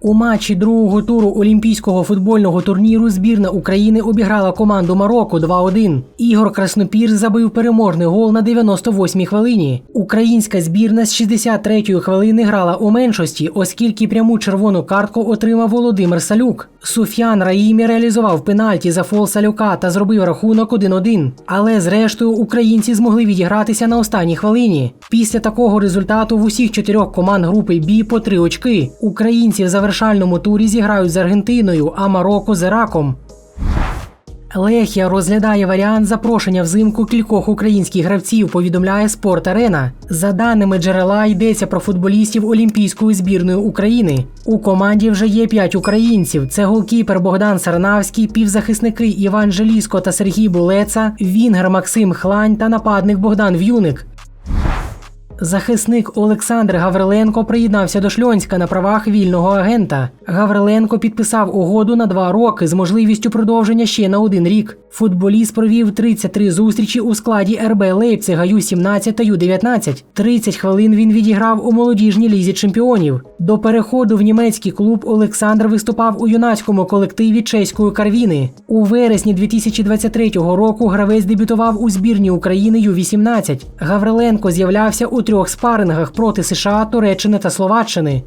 У матчі другого туру Олімпійського футбольного турніру збірна України обіграла команду Марокко 2-1. Ігор Краснопір забив переможний гол на 98-й хвилині. Українська збірна з 63-ї хвилини грала у меншості, оскільки пряму червону картку отримав Володимир Салюк. Суф'ян Раїмі реалізував пенальті за фол Салюка та зробив рахунок 1-1. Але зрештою українці змогли відігратися на останній хвилині. Після такого результату в усіх чотирьох команд групи Бі по три очки. Українці в завершальному турі зіграють з Аргентиною, а Марокко з Іраком. Лехія розглядає варіант запрошення взимку кількох українських гравців, повідомляє Спорт Арена. За даними джерела, йдеться про футболістів Олімпійської збірної України. У команді вже є п'ять українців: це голкіпер Богдан Сарнавський, півзахисники Іван Желіско та Сергій Булеца, Вінгер Максим Хлань та нападник Богдан В'юник. Захисник Олександр Гавриленко приєднався до Шльонська на правах вільного агента. Гавриленко підписав угоду на два роки з можливістю продовження ще на один рік. Футболіст провів 33 зустрічі у складі РБ Лейпцига Ю-17 та Ю-19. 30 хвилин він відіграв у молодіжній лізі чемпіонів. До переходу в німецький клуб Олександр виступав у юнацькому колективі чеської Карвіни. У вересні 2023 року гравець дебютував у збірні України Ю-18. Гавриленко з'являвся у трьох спарингах проти США, Туреччини та Словаччини.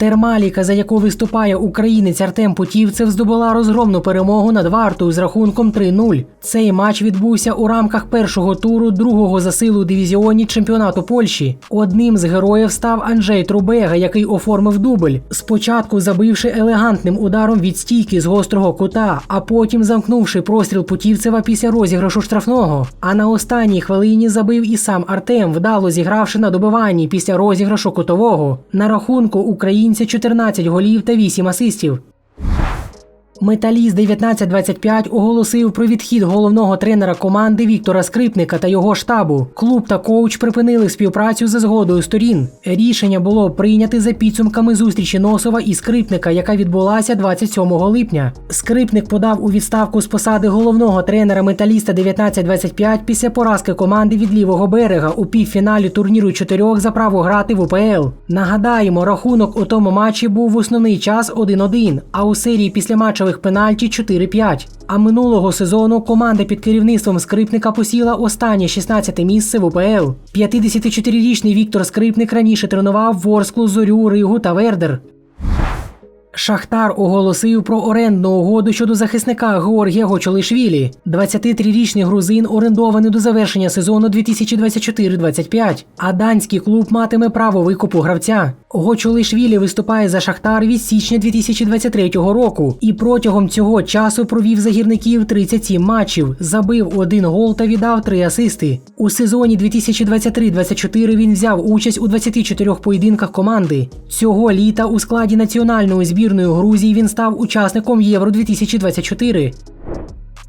Термаліка, за яку виступає українець Артем Путівцев, здобула розгромну перемогу над вартою з рахунком 3-0. Цей матч відбувся у рамках першого туру другого за силу дивізіоні чемпіонату Польщі. Одним з героїв став Анджей Трубега, який оформив дубль. Спочатку забивши елегантним ударом від стійки з гострого кута, а потім замкнувши простріл Путівцева після розіграшу штрафного. А на останній хвилині забив і сам Артем, вдало зігравши на добиванні після розіграшу кутового. На рахунку українця 14 голів та 8 асистів. Металіст 1925 оголосив про відхід головного тренера команди Віктора Скрипника та його штабу. Клуб та коуч припинили співпрацю за згодою сторін. Рішення було прийняте за підсумками зустрічі Носова і Скрипника, яка відбулася 27 липня. Скрипник подав у відставку з посади головного тренера металіста 1925 після поразки команди від лівого берега у півфіналі турніру чотирьох за право грати в УПЛ. Нагадаємо, рахунок у тому матчі був в основний час 1-1, а у серії після матчевих пенальті 4-5. А минулого сезону команда під керівництвом скрипника посіла останнє 16 місце в УПЛ. 54-річний Віктор Скрипник раніше тренував Ворсклу, Зорю, Ригу та Вердер. Шахтар оголосив про орендну угоду щодо захисника Георгія Гочолишвілі. 23-річний грузин орендований до завершення сезону 2024-25, а данський клуб матиме право викупу гравця. Гочолишвілі виступає за Шахтар від січня 2023 року і протягом цього часу провів за гірників 37 матчів, забив один гол та віддав три асисти. У сезоні 2023-24 він взяв участь у 24 поєдинках команди. Цього літа у складі національної збірної Грузії він став учасником Євро 2024.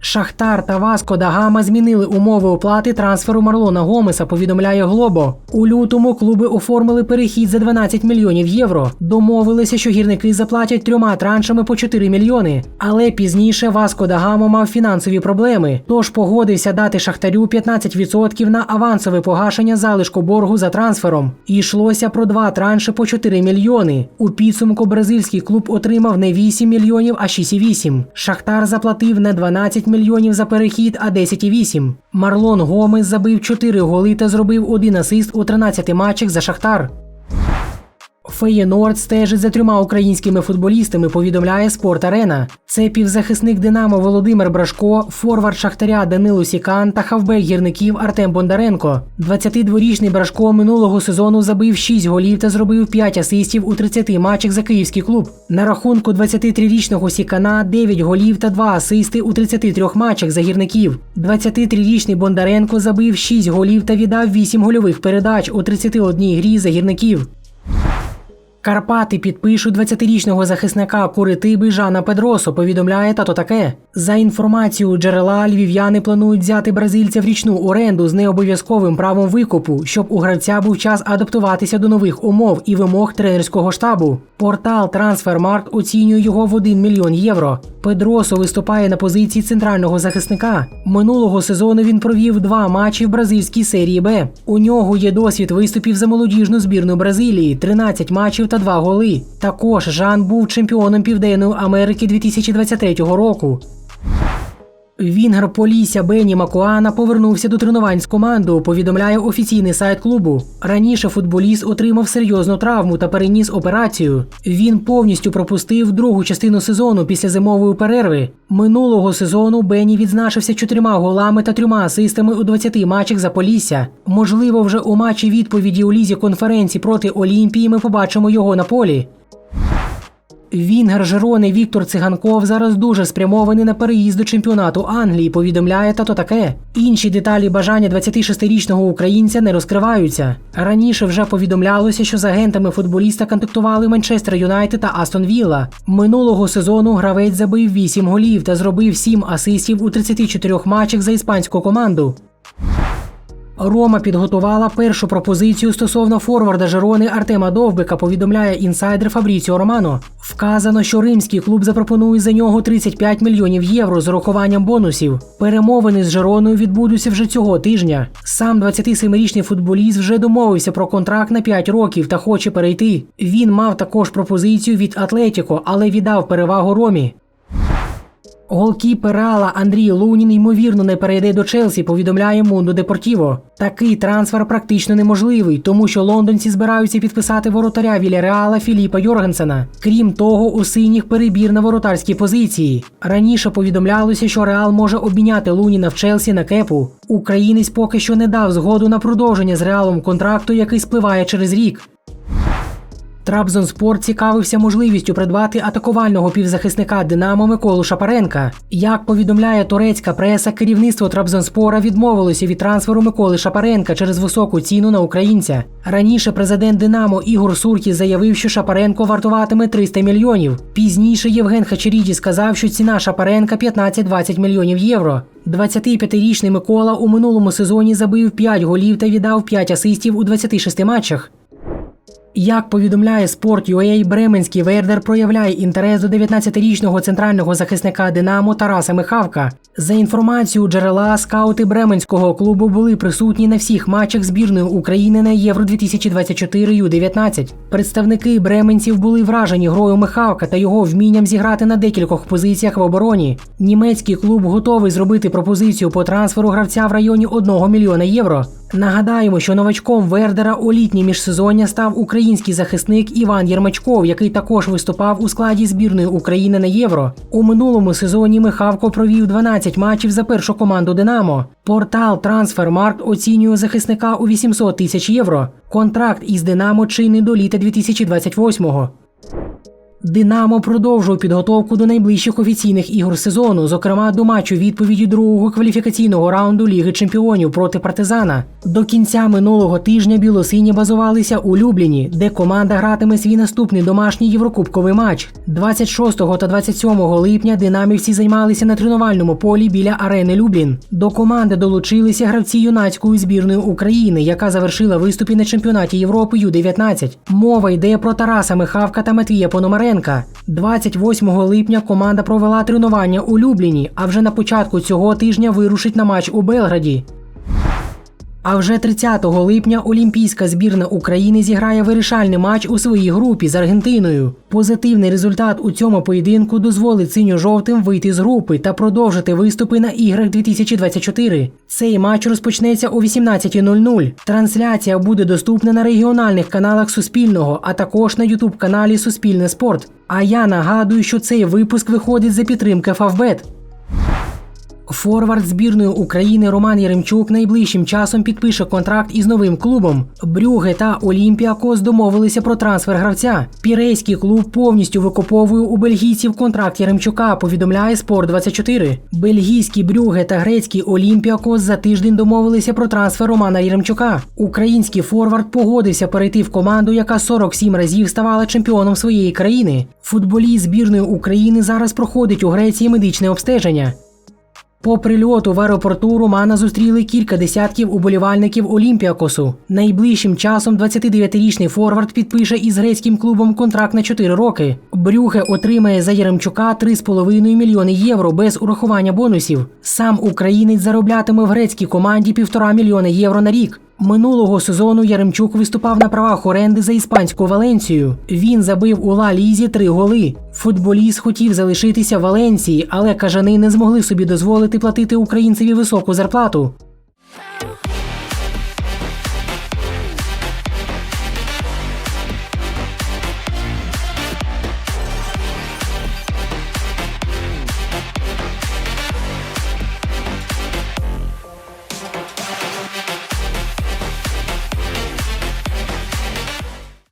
Шахтар та Васко да Гама змінили умови оплати трансферу Марлона Гомеса, повідомляє Глобо. У лютому клуби оформили перехід за 12 мільйонів євро. Домовилися, що гірники заплатять трьома траншами по 4 мільйони. Але пізніше Васко да Гамо мав фінансові проблеми, тож погодився дати Шахтарю 15% на авансове погашення залишку боргу за трансфером. Йшлося про два транши по 4 мільйони. У підсумку бразильський клуб отримав не 8 мільйонів, а 6,8. Шахтар заплатив не 12 мільйонів за перехід, а 10,8. Марлон Гомес забив 4 голи та зробив один асист у 13 матчах за Шахтар. Феєнорд стежить за трьома українськими футболістами, повідомляє Спорт Арена. Це півзахисник Динамо Володимир Брашко, форвард Шахтаря Данило Сікан та хавбек гірників Артем Бондаренко. 22-річний Брашко минулого сезону забив 6 голів та зробив 5 асистів у 30 матчах за київський клуб. На рахунку 23-річного Сікана 9 голів та 2 асисти у 33 матчах за гірників. 23-річний Бондаренко забив 6 голів та віддав 8 гольових передач у 31 грі за гірників. Карпати підпишуть 20-річного захисника Куритиби Жана Педросо, повідомляє тато таке. За інформацією джерела, львів'яни планують взяти бразильця в річну оренду з необов'язковим правом викупу, щоб у гравця був час адаптуватися до нових умов і вимог тренерського штабу. Портал Transfermarkt оцінює його в 1 мільйон євро. Педросо виступає на позиції центрального захисника. Минулого сезону він провів два матчі в бразильській серії Б. У нього є досвід виступів за молодіжну збірну Бразилії, 13 матчів та два голи. Також Жан був чемпіоном Південної Америки 2023 року. Вінгер Полісся Бені Макуана повернувся до тренувань з командою, повідомляє офіційний сайт клубу. Раніше футболіст отримав серйозну травму та переніс операцію. Він повністю пропустив другу частину сезону після зимової перерви. Минулого сезону Бені відзначився чотирма голами та трьома асистами у 20 матчах за Полісся. Можливо, вже у матчі відповіді у лізі конференції проти Олімпії ми побачимо його на полі. Вінгер Жерони Віктор Циганков зараз дуже спрямований на переїзд до чемпіонату Англії. Повідомляє тато таке. Інші деталі бажання 26-річного українця не розкриваються. Раніше вже повідомлялося, що з агентами футболіста контактували Манчестер Юнайтед та Астон Вілла. Минулого сезону гравець забив 8 голів та зробив 7 асистів у 34 матчах за іспанську команду. Рома підготувала першу пропозицію стосовно форварда Жерони Артема Довбика, повідомляє інсайдер Фабріціо Романо. Вказано, що римський клуб запропонує за нього 35 мільйонів євро з урахуванням бонусів. Перемовини з Жероною відбудуться вже цього тижня. Сам 27-річний футболіст вже домовився про контракт на 5 років та хоче перейти. Він мав також пропозицію від Атлетіко, але віддав перевагу Ромі. Голкіпер Реала Андрій Лунін ймовірно не перейде до Челсі, повідомляє Мунду Депортіво. Такий трансфер практично неможливий, тому що лондонці збираються підписати воротаря Вільяреала Філіпа Йоргенсена. Крім того, у синіх перебір на воротарській позиції. Раніше повідомлялося, що Реал може обміняти Луніна в Челсі на кепу. Українець поки що не дав згоду на продовження з реалом контракту, який спливає через рік. Трабзонспор цікавився можливістю придбати атакувального півзахисника Динамо Миколу Шапаренка. Як повідомляє турецька преса, керівництво Трабзонспора відмовилося від трансферу Миколи Шапаренка через високу ціну на українця. Раніше президент Динамо Ігор Суркі заявив, що Шапаренко вартуватиме 300 мільйонів. Пізніше Євген Хачеріді сказав, що ціна Шапаренка 15-20 мільйонів євро. 25-річний Микола у минулому сезоні забив 5 голів та віддав 5 асистів у 26 матчах. Як повідомляє Sport.ua, Бременський Вердер проявляє інтерес до 19-річного центрального захисника Динамо Тараса Михавка. За інформацією джерела, скаути Бременського клубу були присутні на всіх матчах збірної України на Євро 2024 Ю-19. Представники бременців були вражені грою Михавка та його вмінням зіграти на декількох позиціях в обороні. Німецький клуб готовий зробити пропозицію по трансферу гравця в районі 1 мільйона євро. Нагадаємо, що новачком Вердера у літнє міжсезоння став український захисник Іван Єрмачков, який також виступав у складі збірної України на євро. У минулому сезоні Михавко провів 12 матчів за першу команду Динамо. Портал Transfermarkt оцінює захисника у 800 тисяч євро. Контракт із Динамо чинний до літа 2028-го. Динамо продовжує підготовку до найближчих офіційних ігор сезону, зокрема до матчу відповіді другого кваліфікаційного раунду Ліги Чемпіонів проти партизана. До кінця минулого тижня білосині базувалися у Любліні, де команда гратиме свій наступний домашній єврокубковий матч. 26 та 27 липня динамівці займалися на тренувальному полі біля арени Люблін. До команди долучилися гравці юнацької збірної України, яка завершила виступи на чемпіонаті Європи Ю-19. Мова йде про Тараса Михавка та Матвія Пономаренка. 28 липня команда провела тренування у Любліні, а вже на початку цього тижня вирушить на матч у Белграді. А вже 30 липня Олімпійська збірна України зіграє вирішальний матч у своїй групі з Аргентиною. Позитивний результат у цьому поєдинку дозволить синьо-жовтим вийти з групи та продовжити виступи на іграх 2024. Цей матч розпочнеться о 18.00. Трансляція буде доступна на регіональних каналах Суспільного, а також на Ютуб каналі Суспільне Спорт. А я нагадую, що цей випуск виходить за підтримки Фавбет. Форвард збірної України Роман Яремчук найближчим часом підпише контракт із новим клубом. Брюге та Олімпіакос домовилися про трансфер гравця. Пірейський клуб повністю викуповує у бельгійців контракт Яремчука. Повідомляє Спорт 24 Бельгійський Брюге та грецький Олімпіакос за тиждень домовилися про трансфер Романа Яремчука. Український форвард погодився перейти в команду, яка 47 разів ставала чемпіоном своєї країни. Футболіст збірної України зараз проходить у Греції медичне обстеження. По прильоту в аеропорту Романа зустріли кілька десятків уболівальників Олімпіакосу. Найближчим часом 29-річний форвард підпише із грецьким клубом контракт на 4 роки. Брюхе отримає за Яремчука 3,5 мільйони євро без урахування бонусів. Сам українець зароблятиме в грецькій команді 1,5 мільйони євро на рік. Минулого сезону Яремчук виступав на правах оренди за іспанську Валенцію. Він забив у Ла Лізі три голи. Футболіст хотів залишитися в Валенції, але кажани не змогли собі дозволити платити українцеві високу зарплату.